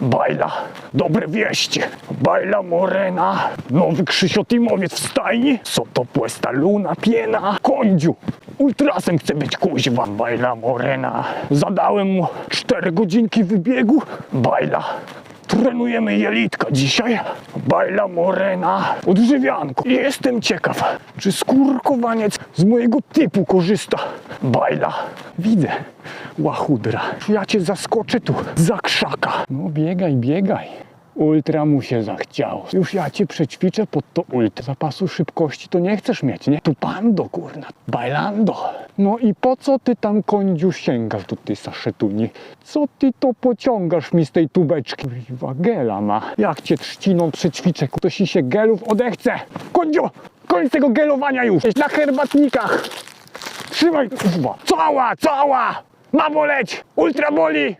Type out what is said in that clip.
Bajla, dobre wieści. Bajla Morena, nowy krzysiotimowiec w stajni. Co to puesta luna piena? Kądziu, ultrasem chce być kuźwa. Bajla Morena, zadałem mu 4 godzinki wybiegu. Bajla, Trenujemy jelitka dzisiaj. Bajla Morena. Odżywianko. Jestem ciekaw, czy skórkowaniec z mojego typu korzysta. Bajla. Widzę. Łachudra. Ja cię zaskoczę tu za krzaka. No biegaj, biegaj. Ultra mu się zachciało. Już ja cię przećwiczę pod to ult. Zapasu szybkości to nie chcesz mieć, nie? Tu pando, kurna. Bajlando. No i po co ty tam kądziu sięgasz do tej saszetuni? Co ty to pociągasz mi z tej tubeczki? Kurwa, gela ma. Jak cię trzciną przećwiczę, to si się gelów odechce. Kądziu, koniec tego gelowania już. Jest na herbatnikach. Trzymaj, kurwa. Cała, cała. Ma boleć. Ultra boli.